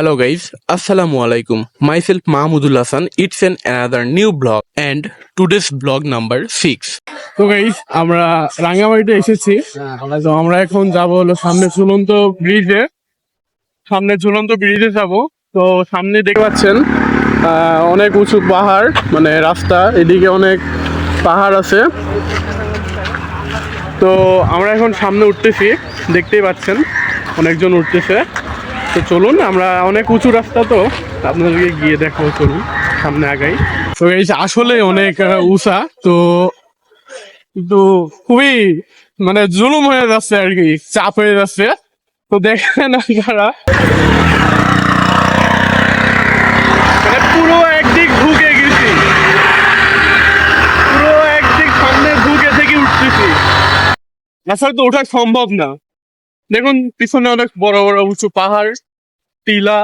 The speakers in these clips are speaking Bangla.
Hello guys, Assalamu alaikum. Myself Mahmudul Hassan. It's an another new blog and today's blog number 6. তো গাইস আমরা রাঙ্গামাটিতে এসেছি। আমরা এখন যাব হলো সামনে ঝুলন্ত ব্রিজে সামনে ঝুলন্ত ব্রিজে যাব। তো সামনে দেখতে পাচ্ছেন অনেক উঁচু পাহাড় মানে রাস্তা এদিকে অনেক পাহাড় আছে। তো আমরা এখন সামনে উঠতেছি। দেখতেই পাচ্ছেন অনেকজন উঠতেছে। তো চলুন, আমরা অনেক উঁচু রাস্তা তো, আপনাদেরকে গিয়ে দেখো চলুন, সামনে আগাই। তো এই আসলে অনেক উঁচা, তো কিন্তু খুবই মানে জুলুম হয়ে যাচ্ছে আর কি, চাপ হয়ে যাচ্ছে। তো দেখেন আপনারা। মানে পুরো একদিক ঢুকে গেছি। পুরো একদিক সামনে থেকে আসলে তো ওঠা সম্ভব না। দেখুন, পিছনে অনেক বড় বড় উঁচু পাহাড়, টিলা,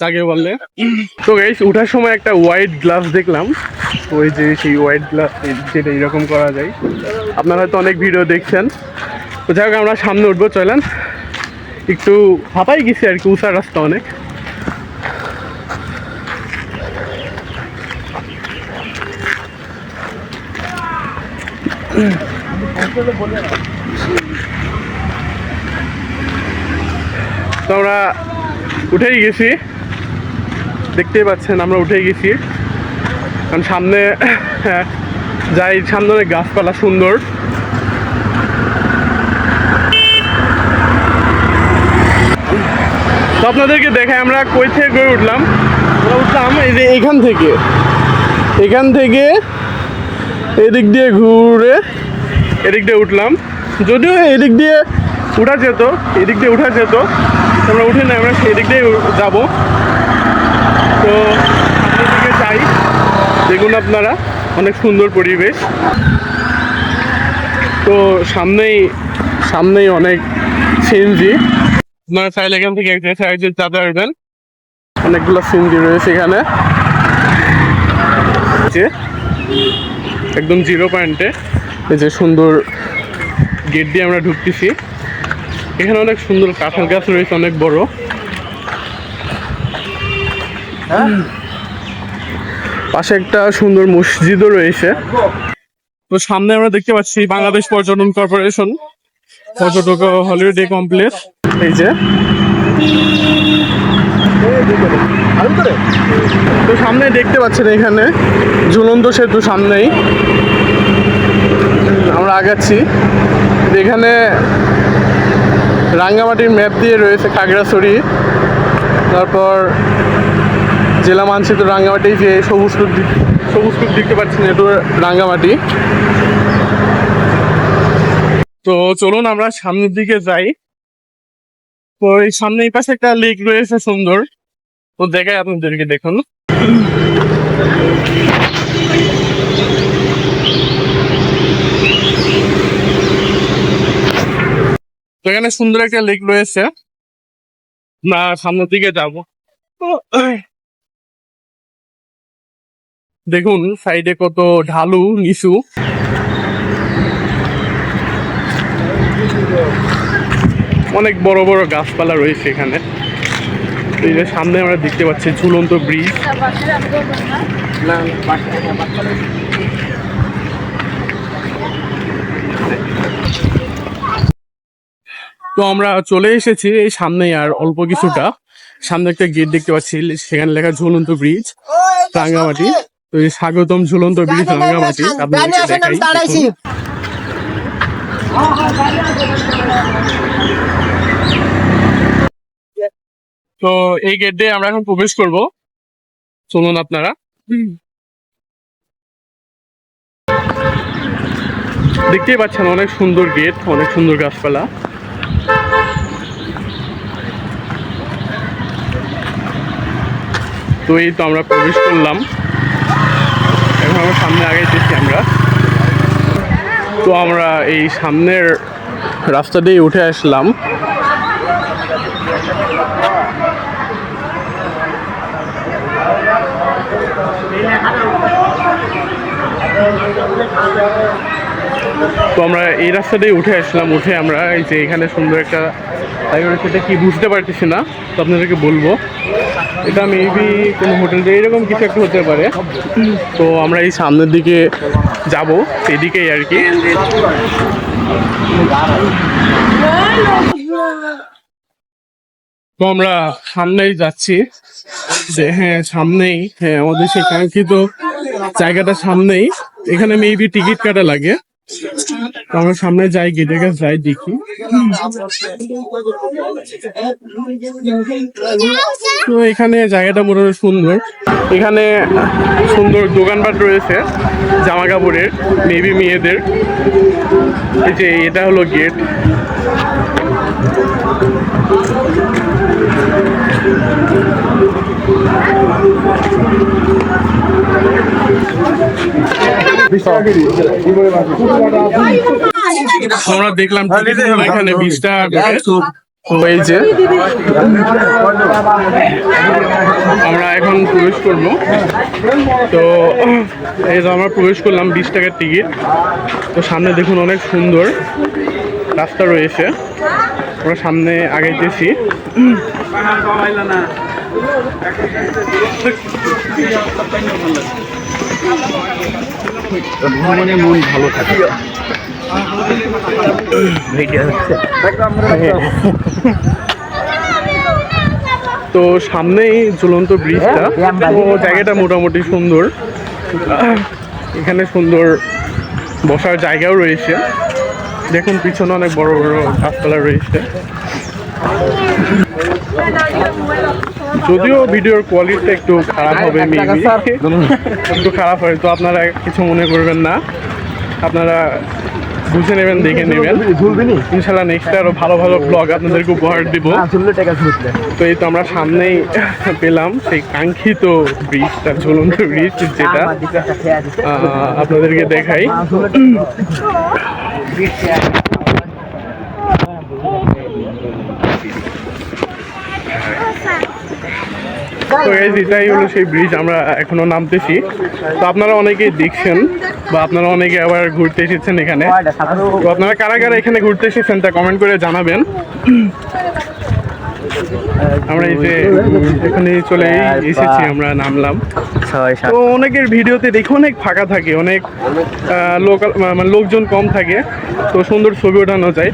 যাকে বললে তো গাইস ওঠার সময় একটা হোয়াইট গ্লাস দেখলাম। ওই যে সেই হোয়াইট গ্লাস যেটা এরকম করা যায়। আপনারা হয়তো অনেক ভিডিও দেখছেন। তো যাই হোক, আমরা সামনে উঠবো, চলেন। একটু হাঁপাই গেছি আর কি উষা রাস্তা অনেক। তো আমরা উঠেই গেছি। দেখতেই পাচ্ছেন, আমরা উঠেই গেছি। কারণ সামনে, যাই সামনে অনেক গাছপালা সুন্দর। তো আপনাদেরকে দেখাই, আমরা কই থেকে কই উঠলাম? আমরা উঠলাম এই যে এখান থেকে। এখান থেকে এদিক দিয়ে ঘুরে এদিক দিয়ে উঠলাম। যদিও এদিক দিয়ে উঠা যেত, এদিক দিয়ে উঠা যেত আমরা উঠে না আমরা সেদিক দিয়ে যাব। তো দিকে যাই। দেখুন আপনারা, অনেক সুন্দর পরিবেশ। তো সামনেই সামনেই অনেক সিএনজি। আপনারা চাইলে এখান থেকে একটা সাইজে যেতে পারবেন। অনেকগুলো সিএনজি রয়েছে এখানে। যে একদম জিরো পয়েন্টে। এই যে সুন্দর গেট দিয়ে আমরা ঢুকতেছি। এখানে অনেক সুন্দর কাঁঠাল গাছ রয়েছে অনেক বড়। পাশে একটা সুন্দর মসজিদও রয়েছে। তো সামনে আমরা দেখতে পাচ্ছি বাংলাদেশ পর্যটন কর্পোরেশন পর্যটক হলিডে কমপ্লেক্স। এই যে। তো সামনে দেখতে পাচ্ছেন এখানে ঝুলন্ত সেতু সামনেই। আমরা আগাচ্ছি। এখানে রাঙ্গামাটির ম্যাপ দিয়ে রয়েছে খাগড়াছড়ি। তারপর জেলা মানচিত্র রাঙ্গামাটি, যে সবুজ টুক সবুজ টুক দেখতে পাচ্ছেন এটা রাঙ্গামাটি। তো চলুন আমরা সামনের দিকে যাই। তো এই সামনে এই পাশে একটা লেক রয়েছে সুন্দর। তো দেখাই আপনাদেরকে দেখুন। তো এখানে সুন্দর একটা লেক রয়েছে। না, সামনের দিকে যাব। দেখুন সাইডে কত ঢালু, নিচু। অনেক বড় বড় গাছপালা রয়েছে এখানে। এই যে সামনে আমরা দেখতে পাচ্ছি ঝুলন্ত ব্রিজ তো আমরা চলে এসেছি এই সামনেই আর অল্প কিছুটা। সামনে একটা গেট দেখতে পাচ্ছি সেখানে লেখা ঝুলন্ত ব্রিজ রাঙ্গামাটি। তো এই স্বাগতম ঝুলন্ত ব্রিজ রাঙ্গামাটি। দেখাই। তো এই গেট দিয়ে আমরা এখন প্রবেশ করব। চলুন আপনারা। দেখতেই পাচ্ছেন অনেক সুন্দর গেট অনেক সুন্দর গাছপালা। তো এই তো আমরা প্রবেশ করলাম। এখন আমরা সামনে আগে দেখছি আমরা। তো আমরা এই সামনের রাস্তা দিয়ে উঠে আসলাম। তো আমরা এই রাস্তা দিয়ে উঠে আসলাম, উঠে আমরা এই যে এখানে সুন্দর একটা তাই সেটা কি বুঝতে পারতেছি না, তো আপনাদেরকে বলব। এটা মেবি কোনো হোটেল এরকম কিছু একটা হতে পারে। তো আমরা এই সামনের দিকে যাব সেদিকেই আর কি। তো আমরা সামনেই যাচ্ছি। যে হ্যাঁ সামনেই হ্যাঁ আমাদের সেই কাঙ্ক্ষিত জায়গাটা সামনেই। এখানে মেবি টিকিট কাটা লাগে। আমরা সামনে যাই গেটের কাছে যাই, দেখি। তো এখানে জায়গাটা মোটামুটি সুন্দর। এখানে সুন্দর দোকানপাট রয়েছে জামা কাপড়ের মেবি মেয়েদের। এই যে এটা হলো গেট আমরা দেখলাম হলো এখানে বিশ টাকা যে আমরা এখন প্রবেশ করব। তো এই যে আমরা প্রবেশ করলাম বিশ টাকার টিকিট। তো সামনে দেখুন অনেক সুন্দর রাস্তা রয়েছে। আমরা সামনে আগাইতেছি। ভ্রমণে মন ভালো থাকে। ভিডিও হচ্ছে। তো সামনেই ঝুলন্ত ব্রিজটা। তো জায়গাটা মোটামুটি সুন্দর। এখানে সুন্দর বসার জায়গাও রয়েছে। দেখুন পিছনে অনেক বড় বড় গাছপালা রয়েছে। যদিও ভিডিওর কোয়ালিটিটা একটু খারাপ হবে মেবি একটু খারাপ হয় তো আপনারা কিছু মনে করবেন না। আপনারা বুঝে নেবেন দেখে নেবেন। ইনশাল্লাহ নেক্সট আরও ভালো ভালো ব্লগ আপনাদেরকে উপহার দিব। তো এই তো আমরা সামনেই পেলাম সেই কাঙ্ক্ষিত ব্রিজটা ঝুলন্ত ব্রিজ যেটা। আপনাদেরকে দেখাই না ঝুললে তো এটাই হলো সেই ব্রিজ আমরা এখনও নামতেছি। তো আপনারা অনেকেই দেখছেন বা আপনারা অনেকে আবার ঘুরতে এসেছেন এখানে। তো আপনারা কারা কারা এখানে ঘুরতে এসেছেন তা কমেন্ট করে জানাবেন। আমরা এই যে এখানে চলে এসেছি, আমরা নামলাম। তো অনেকের ভিডিওতে দেখে অনেক ফাঁকা থাকে, অনেক লোকাল মানে লোকজন কম থাকে, তো সুন্দর ছবি ওঠানো যায়।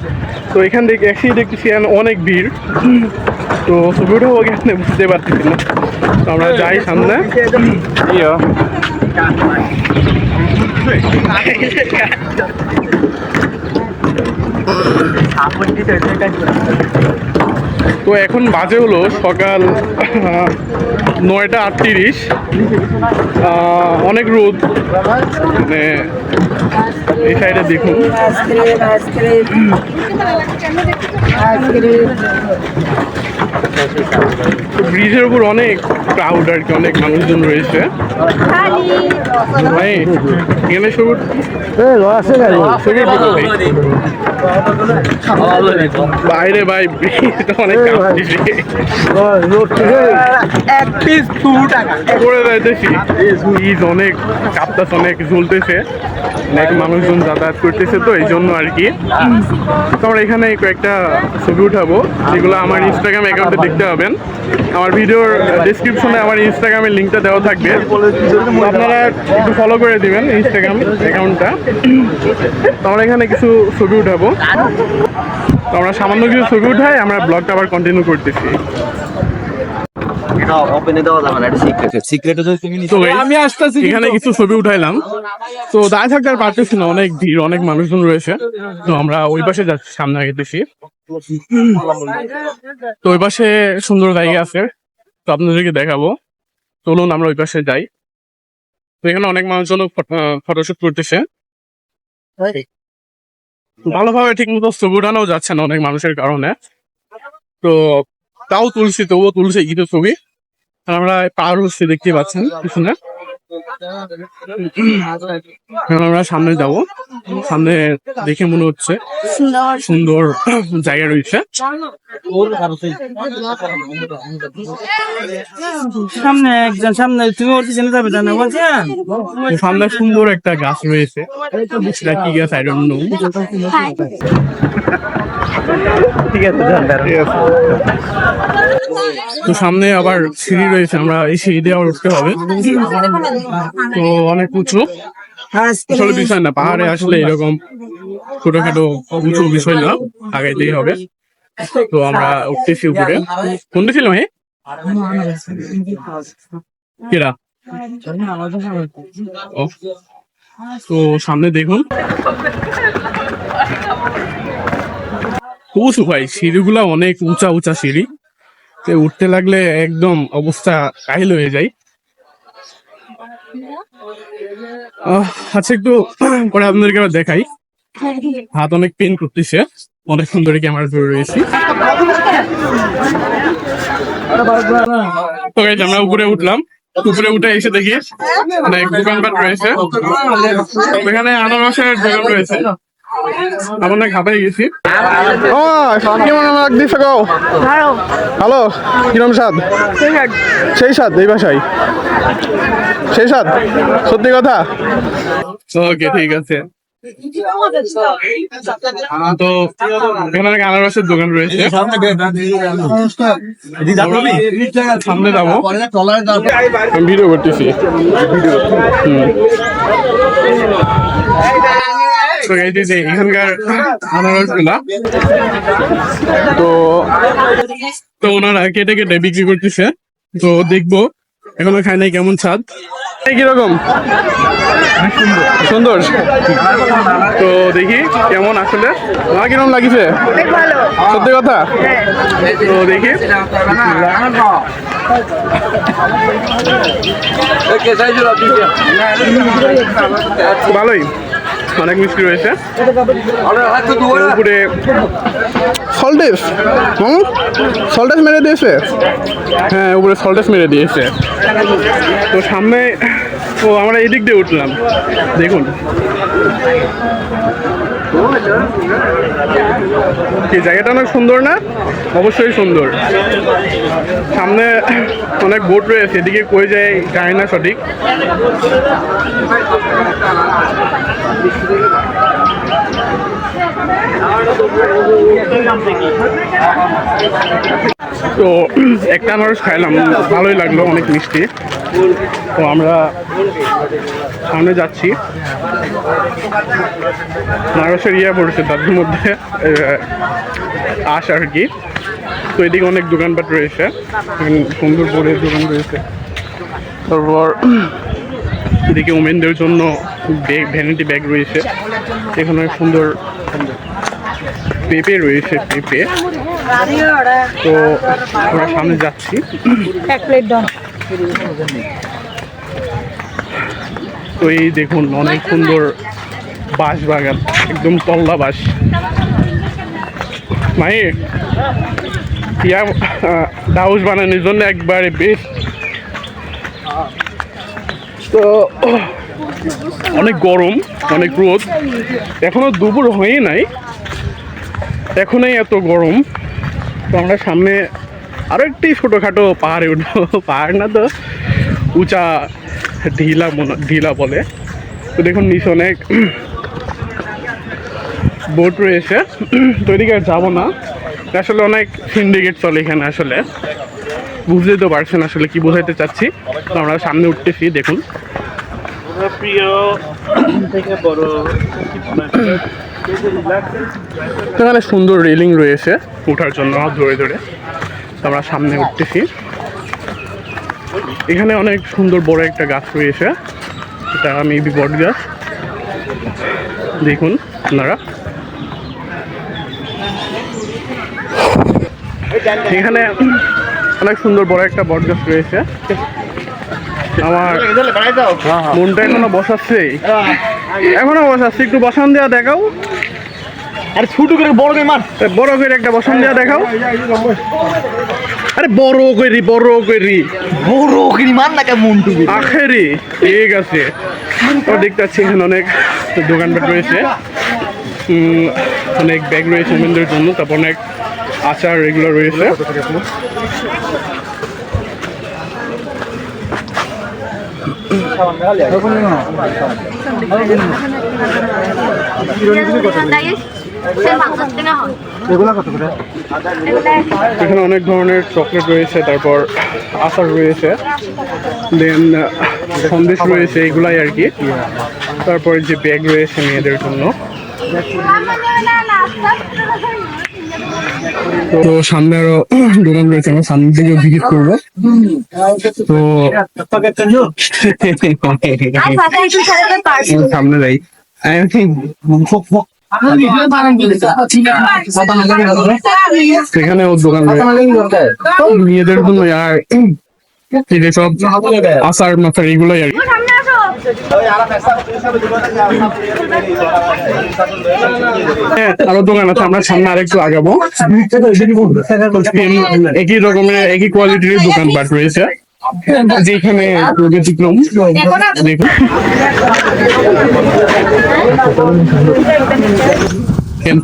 তো এখান থেকে একসাথে দেখতেছি অনেক ভিড়। তো ছবি ওঠাবো এখানে, বুঝতে পারতেছি না। তো আমরা যাই সামনে। তো এখন বাজে হলো সকাল নয়টা আটত্রিশ। অনেক রোদ। মানে এই সাইডে দেখুন। ব্রিজের উপর অনেক ক্রাউড আর কি অনেক মানুষজন রয়েছে। এখানে শুরু। বাইরে ভাই ব্রিজটা অনেক পিস দু টাকা। পড়ে যাইতেছি ব্রিজ অনেক কাঁপতাছে অনেক ঝুলতেছে। অনেক মানুষজন যাতায়াত করতেছে তো, এই জন্য আর কি। তো আমরা এখানে কয়েকটা ছবি উঠাবো, যেগুলো আমার ইনস্টাগ্রাম অ্যাকাউন্টে দেখতে পাবেন। আমার ভিডিওর ডিসক্রিপশনে আমার ইনস্টাগ্রামের লিঙ্কটা দেওয়া থাকবে। আপনারা একটু ফলো করে দিবেন ইনস্টাগ্রাম অ্যাকাউন্টটা তো আমরা এখানে কিছু ছবি উঠাবো। তো আমরা সামান্য কিছু ছবি উঠাই, আমরা ব্লগটা আবার কন্টিনিউ করতেছি। এটা ওপেনে দেওয়া যাবে না এটা সিক্রেট সিক্রেট যদি তুমি তো আমি আসতেছি এখানে কিছু ছবি উঠাইলাম। তো দায় থাকতে আর পারতেছি না অনেক ভিড় অনেক মানুষজন রয়েছে। তো আমরা ওই পাশে যাচ্ছি সামনে আগেতেছি তো ওই পাশে সুন্দর জায়গা আছে তো আপনাদেরকে দেখাবো। চলুন আমরা ওই পাশে যাই। তো এখানে অনেক মানুষজন ফটোশুট করতেছে। ভালোভাবে ঠিক মতো ছবি উঠানো যাচ্ছে না অনেক মানুষের কারণে। তো তাও তুলছি তবুও তুলছে কিছু ছবি। আর আমরা পার হচ্ছে দেখতে পাচ্ছেন পিছনে আমরা সামনে যাব। সামনে দেখে মনে হচ্ছে সুন্দর। জায়গা রয়েছে। সামনে একজন সামনে তুমি ওর পিছনে যাবে জানো বলছেন? সামনে সুন্দর একটা গাছ রয়েছে। কি গাছ? আই ডোন্ট নো ঠিক আছে ঠিক আছে। তো সামনে আবার সিঁড়ি রয়েছে আমরা এই সিঁড়ি দিয়ে আবার উঠতে হবে। তো অনেক উঁচু। আসলে বিষয় না পাহাড়ে আসলে এরকম ছোটখাটো উঁচু বিষয় না আগাইতেই হবে। তো আমরা উঠতেছি উপরে। কোনটা ছিল হে কেরা ও। তো সামনে দেখুন। উঁচু ভাই, সিঁড়িগুলা অনেক উঁচা উঁচা সিঁড়ি। তো উঠতে লাগলে একদম অবস্থা কাহিল হয়ে যায়। আচ্ছা একটু পরে আপনাদেরকে আবার দেখাই। হাত অনেক পেন করতেছে। অনেকক্ষণ ধরে ক্যামেরা ধরে রয়েছি। তো আমরা উপরে উঠলাম। উপরে উঠে এসে দেখি অনেক দোকানপাট রয়েছে। এখানে আনারসের দোকান রয়েছে। আমরা হাতায় গেছি। ও কেমন গো? হ্যালো কিরম স্বাদ সেই স্বাদ এই বাসায় সেই স্বাদ সত্যি কথা? ওকে ঠিক আছে। তো এখানে অনেক আনারসের দোকান রয়েছে। সামনে যাব। ভিডিও করতেছি। হুম। তো এই যে- এখানকার আনারসগুলা। তো তো ওনারা কেটে কেটে বিক্রি করতেছে। তো দেখব এখনও খাই নাই কেমন স্বাদ। এই কীরকম? সুন্দর। তো দেখি কেমন আসলে? আমার কীরকম লাগিছে? সত্যি কথা? তো দেখি। ভালোই। অনেক মিষ্টি রয়েছে। উপরে সল্টেস হুম সল্টেস মেরে দিয়েছে? হ্যাঁ উপরে সল্টেস মেরে দিয়েছে। তো সামনে ও আমরা এদিক দিয়ে উঠলাম। দেখুন। কি জায়গাটা অনেক সুন্দর না? অবশ্যই সুন্দর। সামনে অনেক বোট রয়েছে, এদিকে কই যায় জানি না সঠিক। তো একটা আনারস খাইলাম, ভালোই লাগল, অনেক মিষ্টি। তো আমরা সামনে যাচ্ছি। আনারসের ইয়ে পড়েছে তাদের মধ্যে আশ আর কি। তো এদিকে অনেক দোকানপাট রয়েছে সুন্দর বোর্ডের দোকান রয়েছে। তারপর এদিকে ওমেনদের জন্য ব্যাগ ভ্যানিটি ব্যাগ রয়েছে। এখানে সুন্দর পেঁপে রয়েছে পেঁপে। তো আমরা সামনে যাচ্ছি। এক প্লেট ডান তো এই দেখুন অনেক সুন্দর বাঁশ বাগান একদম তল্লা বাঁশ। মাই ইয়া ডাউস বানানোর জন্য একবারে বেস্ট তো অনেক গরম অনেক রোদ। এখনও দুপুর হয়ই নাই। এখনই এত গরম। তো আমরা সামনে আরও একটি ছোটোখাটো পাহাড়ে উঠবো। পাহাড় না তো, উঁচা ঢিলা মনে- ঢিলা বলে। তো দেখুন, নিচে অনেক বোট রয়েছে। তো এদিকে যাব না। আসলে অনেক সিন্ডিকেট চলে এখানে আসলে। বুঝতেই তো পারছেন আসলে কি বোঝাইতে চাচ্ছি। তো আমরা সামনে উঠতেছি, দেখুন। এখানে সুন্দর রেলিং রয়েছে ওঠার জন্য ধরে ধরে। আমরা সামনে উঠতেছি। এখানে অনেক সুন্দর বড় একটা গাছ রয়েছে। এটা মেবি বট গাছ। দেখুন আপনারা। এখানে অনেক সুন্দর বড় একটা বট গাছ রয়েছে। আমার মনটা এখনও বসাচ্ছে। এখনও বসাচ্ছে একটু বসান দেওয়া দেখাও। আরে ছোট করে বড় করে মার। বড় করে একটা বসান দেওয়া দেখাও। আরে বড় করি বড় করি। বড় করে মার না কেমন টুবি আখেরি ঠিক আছে। তো দেখতে পাচ্ছি এখানে অনেক দোকান দোকানপাট রয়েছে। অনেক ব্যাগ রয়েছে ওমেনদের জন্য তারপর অনেক আচার এগুলো রয়েছে। এখানে অনেক ধরনের চকলেট রয়েছে তারপর আচার রয়েছে দেন সন্দেশ রয়েছে এগুলাই আর কি। তারপর যে ব্যাগ রয়েছে মেয়েদের জন্য। তো সামনে আরও দোকান রয়েছে আমরা সামনে থেকে ভিজিট করব। তো সামনে যাই। সেখানে ওর দোকান মেয়েদের জন্য আর সব আচার মাচার এগুলোই আর কি। আরও দোকান আছে আমরা সামনে আরেকটু আগাবো। একই রকমের একই কোয়ালিটির দোকান পাট রয়েছে। যেখানে ব্যতিক্রম দেখুন।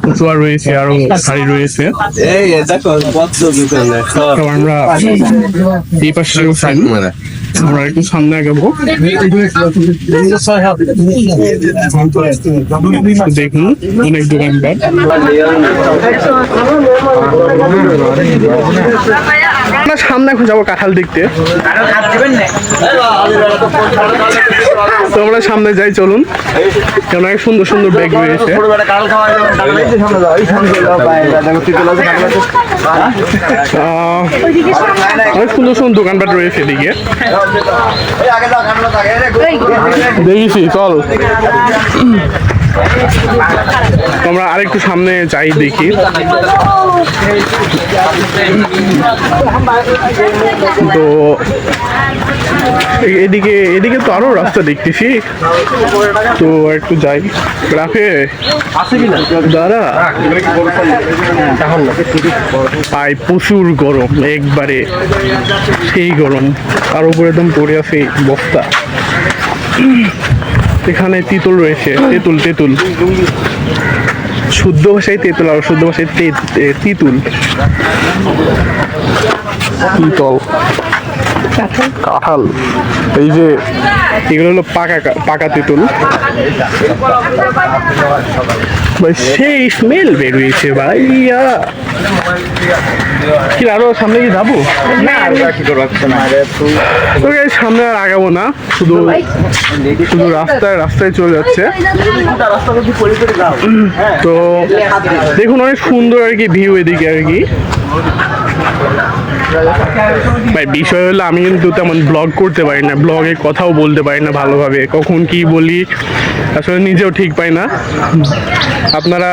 ফুচুয়া রয়েছে আরও শাড়ি রয়েছে। আমরা এই পাশে আমরা একটু সামনে আগাবো। দেখুন, অনেক দোকানপাট আমরা। সামনে এখন যাব কাঁঠাল দেখতে। তো আমরা সামনে যাই, চলুন। কেন অনেক সুন্দর সুন্দর ব্যাগ রয়েছে। অনেক সুন্দর সুন্দর দোকানপাট রয়েছে এদিকে। দেখেছি চল আমরা আরেকটু সামনে যাই দেখি। তো এদিকে এদিকে তো আরও রাস্তা দেখতেছি। তো একটু যাই। রাখে দাঁড়া। ভাই, প্রচুর গরম, একবারে সেই গরম। তার উপরে একদম পড়ে আছে বস্তা। এখানে তেঁতুল রয়েছে তেঁতুল তেঁতুল। শুদ্ধ ভাষায় তেঁতুল আর শুদ্ধ ভাষায় তিতুল। তিতল। কাঁঠাল? এই যে এগুলো হলো পাকা পাকা তেঁতুল। সেই স্মেল বেরিয়েছে ভাইয়া। কি আরও সামনে কি যাব? সামনে আর আগাবো না। শুধু শুধু রাস্তায় রাস্তায় চলে যাচ্ছে। তো দেখুন অনেক সুন্দর আর কি ভিউ এদিকে আর কি। ভাই বিষয় হলো আমি কিন্তু তেমন ব্লগ করতে পারি না ব্লগে কথাও বলতে পারি না ভালোভাবে। কখন কি বলি আসলে নিজেও ঠিক পাই না। আপনারা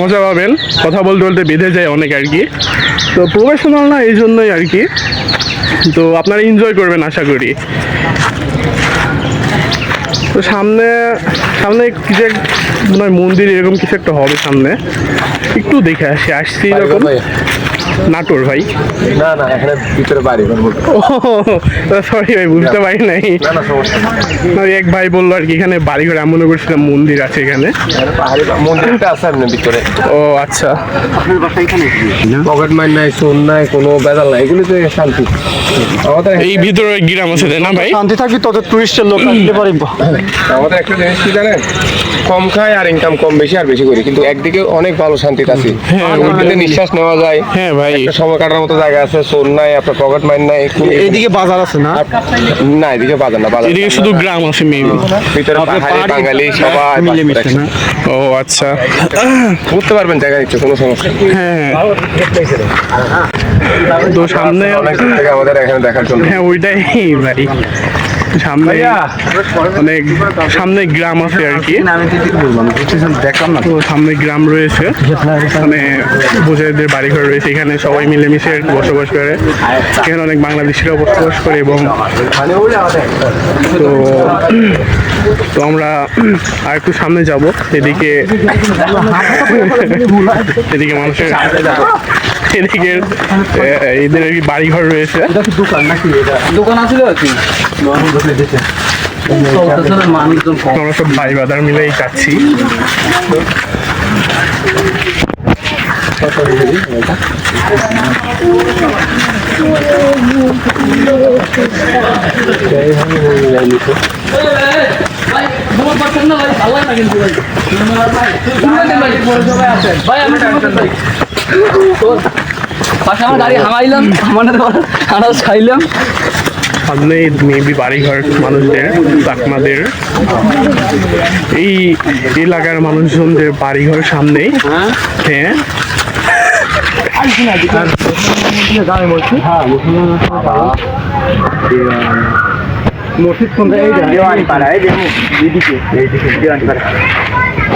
মজা পাবেন কথা বলতে বলতে বেঁধে যায় অনেক আর কি। তো প্রফেশনাল না এই জন্যই আর কি। তো আপনারা এনজয় করবেন আশা করি। তো সামনে সামনে কিছু এক মনে হয় মন্দির এরকম কিছু একটা হবে সামনে। একটু দেখে আসি আসছি এরকম। নাটোর ভাই? না না এখানে ভিতরে বাড়ি ও সরি ভাই বুঝতে পারি নাই। না না সমস্যা ওই এক ভাই বলল আর কি এখানে বাড়িঘর এমন মনে করছিলাম মন্দির আছে এখানে। এখানে মন্দিরটা আছে আপনি ভিতরে। ও আচ্ছা। পকেট মাইন নাই সোন নাই কোনো বেদাল নাই এগুলিতে শান্তি। আমাদের এই ভিতরে গ্রাম আছে না ভাই? শান্তি থাকবি তত টুরিস্টের লোক আসতে পারে। আমাদের একটা জিনিস কি জানেন? কম খায় আর ইনকাম কম বেশি আর বেশি করি কিন্তু একদিকে অনেক ভালো শান্তিতে আছি। ওইদিকে নিঃশ্বাস নেওয়া যায়। হ্যাঁ ভাই। সময় কাটার মতো জায়গা আছে সোন নাই আপনার পকেট মাইন নাই এইদিকে বাজার আছে না? না এদিকে বাজার না বাজার এদিকে শুধু গ্রাম আছে মেবি ভিতরে পাহাড়ি বাঙালি সবাই মিলেমিশে না? ও আচ্ছা। ঘুরতে পারবেন জায়গা নিচ্ছে কোনো সমস্যা হ্যাঁ। তো সামনে থেকে আমাদের এখানে দেখার জন্য। হ্যাঁ ওইটাই ভাই। সামনে অনেক সামনে গ্রাম আছে আর কি। দেখলাম না। তো সামনে গ্রাম রয়েছে। মানে বোঝাইদের বাড়িঘর রয়েছে এখানে সবাই মিলেমিশে বসবাস করে। এখানে অনেক বাংলাদেশিরাও বসবাস করে এবং তো তো আমরা আর একটু সামনে যাব এদিকে এদিকে মানুষের এদিকে এদের আর কি বাড়িঘর রয়েছে। দোকান আছিল কি? মানুষজন কম আমরা সব ভাই বাদার মিলেই যাচ্ছি। পাশে আমার গাড়ি হামাইলাম আমাদের আনাজ খাইলাম। সামনে মেবি বাড়িঘর মানুষদের চাকমাদের। এই এলাকার মানুষজনদের বাড়িঘর সামনেই। হ্যাঁ। তো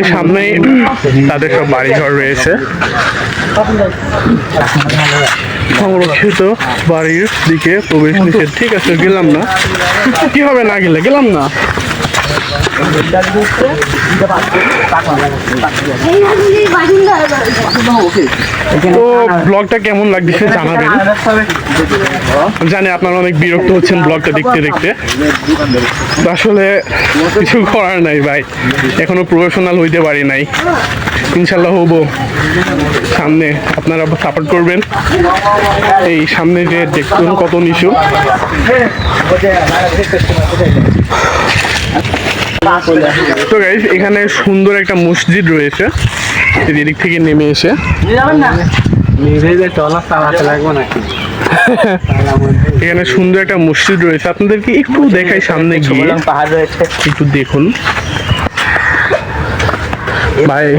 এর সামনেই তাদের সব বাড়িঘর রয়েছে। সংরক্ষিত বাড়ির দিকে প্রবেশ নিষেধ। ঠিক আছে, গেলাম না। কি হবে না গেলে? গেলাম না। ব্লগটা কেমন লাগছে জানাবেন? জানি আপনারা অনেক বিরক্ত হচ্ছেন ব্লগটা দেখতে দেখতে। আসলে কিছু করার নাই ভাই, এখনও প্রফেশনাল হইতে পারি নাই। ইনশাল্লাহ হব সামনে, আপনারা সাপোর্ট করবেন। এই সামনে যে দেখুন কত নিচু। তো গাইস এখানে সুন্দর একটা মসজিদ রয়েছে। এই দিক থেকে নেমে এসে। এখানে সুন্দর একটা মসজিদ রয়েছে। আপনাদেরকে একটু দেখাই সামনে গিয়ে। পাহাড় রয়েছে। একটু দেখুন। ভাই।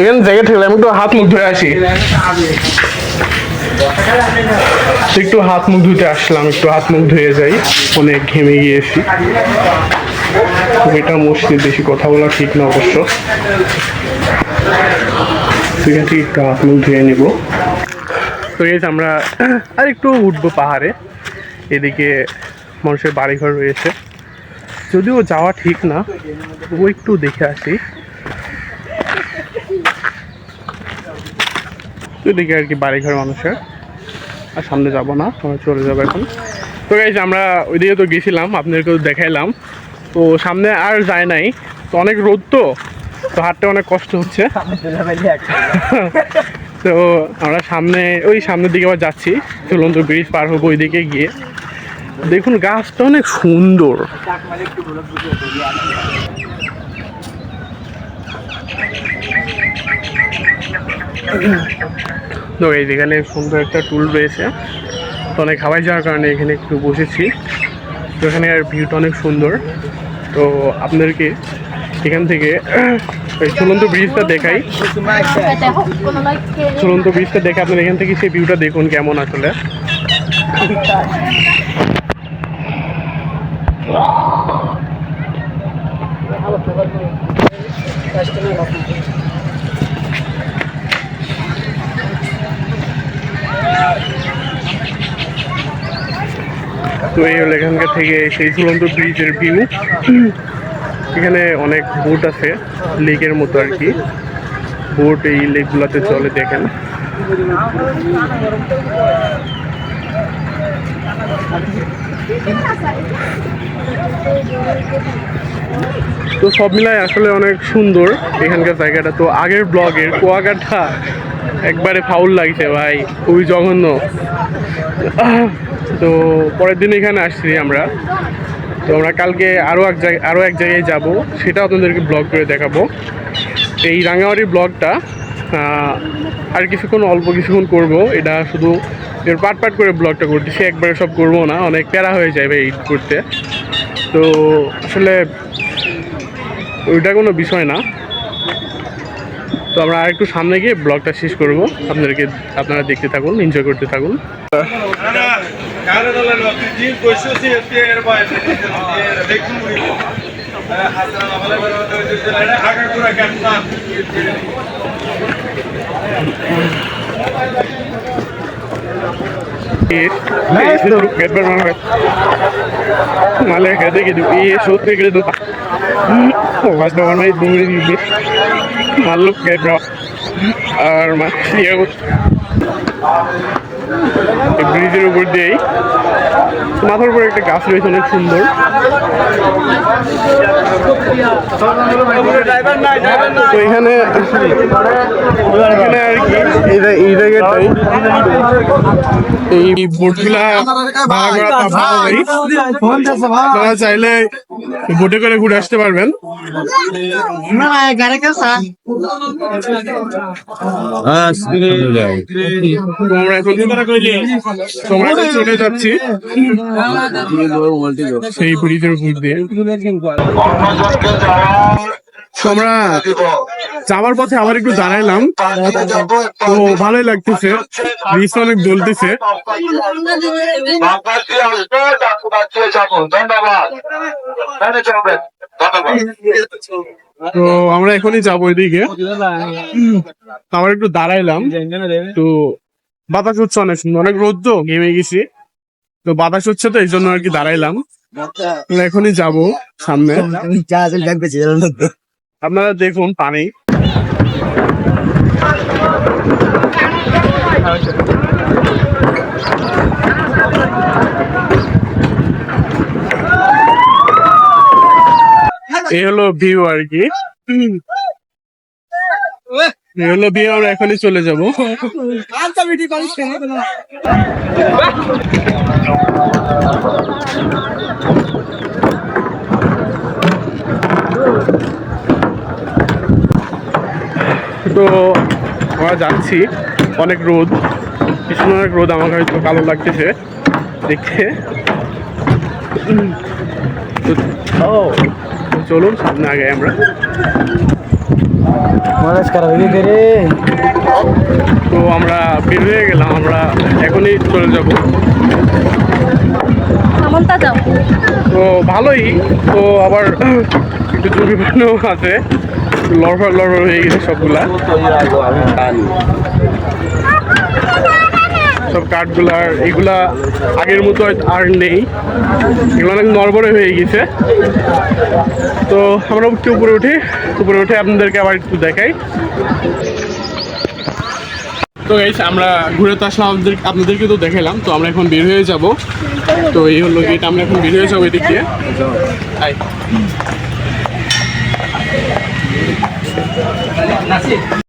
এখানে জায়গা ঠেলে আমি একটু হাত মুখ ধরে আসি। একটু হাত মুখ ধুতে আসলাম, একটু হাত মুখ ধুয়ে যাই অনেক ঘেমে গিয়েছি। এটা মসজিদ বেশি কথা বলা ঠিক না অবশ্য। একটু হাত মুখ ধুয়ে নিব। তো এই আমরা আর একটু উঠবো পাহাড়ে। এদিকে মানুষের বাড়িঘর রয়েছে। যদিও যাওয়া ঠিক না ও একটু দেখে আসি। এদিকে আর কি বাড়িঘর মানুষের। আর সামনে যাব না আমরা চলে যাব এখন। তো গাইজ আমরা ওইদিকে তো গেছিলাম আপনাদেরকেও দেখাইলাম। তো সামনে আর যায় নাই তো অনেক রোদ তো তো হাঁটতে অনেক কষ্ট হচ্ছে। তো আমরা সামনে ওই সামনের দিকে আবার যাচ্ছি চলন্ত ব্রিজ পার হব ওইদিকে গিয়ে। দেখুন গাছটা অনেক সুন্দর। তো এই যেখানে সুন্দর একটা টুল রয়েছে, তো অনেক হাওয়াই যাওয়ার কারণে এখানে একটু বসেছি। তো এখানে আর ভিউটা অনেক সুন্দর। তো আপনাদেরকে এখান থেকে ওই চলন্ত ব্রিজটা দেখাই। চলন্ত ব্রিজটা দেখে আপনার এখান থেকে সেই ভিউটা দেখুন কেমন আসলে। তো এই হলো এখানকার থেকে সেই ঝুলন্ত ব্রিজের ভিউ এখানে অনেক বোট আছে লেকের মতো আর কি। বোট এই লেকগুলোতে চলে দেখেন। তো সব মিলাই আসলে অনেক সুন্দর এখানকার জায়গাটা। তো আগের ব্লগের কুয়াকাটা একবারে ফাউল লাগছে ভাই, খুবই জঘন্য। তো পরের দিন এখানে আসছি আমরা। তো আমরা কালকে আরও এক জায়গায় আরও এক জায়গায় যাব, সেটা আপনাদেরকে ব্লগ করে দেখাবো। এই রাঙামাটির ব্লগটা আর কিছুক্ষণ, অল্প কিছুক্ষণ করব। এটা শুধু এর পাট পাট করে ব্লগটা করতেছি একবারে সব করব না, অনেক প্যারা হয়ে যাবে এডিট করতে। তো আসলে ওইটা কোনো বিষয় না। তো আমরা আর একটু সামনে গিয়ে ব্লগটা শেষ করব। আপনাদেরকে আপনারা দেখতে থাকুন এনজয় করতে থাকুন। Malah kata gitu, iya shoot gitu tuh. Pas doang main bumi di malu kayak bro. Ar masih ya. এই ব্রিজের উপর দিয়েই মাথার উপরে একটা গাছ রয়েছে, অনেক সুন্দর তো এখানে এখানে আর কি এই যে- এই জায়গাটাই এই বোটগুলা আপনারা চাইলে বোটে করে ঘুরে আসতে পারবেন। আমরা এখন তোমরা চলে যাচ্ছি। সেই ব্রিজের উপর দিয়ে তো আমরা যাওয়ার পথে আবার একটু দাঁড়াইলাম। তো ভালোই লাগতেছে। ব্রিজটা অনেক জ্বলতেছে। তো আমরা এখনই যাব এদিকে। আবার একটু দাঁড়াইলাম। তো বাতাস হচ্ছে অনেক সুন্দর। অনেক রোদ তো ঘেমে গেছি। তো বাতাস হচ্ছে তো, এই জন্য আর কি দাঁড়াইলাম। এখনই যাব সামনে। আপনারা দেখুন পানি। এই হলো ভিউ আর কি। এই হলো ভিউ আমরা এখনই চলে যাব। তো আমরা যাচ্ছি। অনেক রোদ। ভীষণ অনেক রোদ আমার হয়তো কালো লাগতেছে। দেখতে। তো ও তো চলুন সামনে আগে আমরা। তো আমরা বের হয়ে গেলাম। আমরা এখনই চলে যাব। তো ভালোই। তো আবার একটু ঝুঁকিপূর্ণও আছে। লড়ফড় লড়ফড় হয়ে গেছে সবগুলা। সব কাঠগুলার এগুলা আগের মতো আর- নেই। এগুলো অনেক নড়বড়ে হয়ে গেছে। তো আমরা একটু উপরে উঠি। উপরে উঠে আপনাদেরকে আবার একটু দেখাই। তো গাইস আমরা ঘুরে তো আসলাম আপনাদের আপনাদেরকে তো দেখালাম তো আমরা এখন বের হয়ে যাব। তো এই হলো গেট আমরা এখন বের হয়ে যাব এদিক দিয়ে। 那谢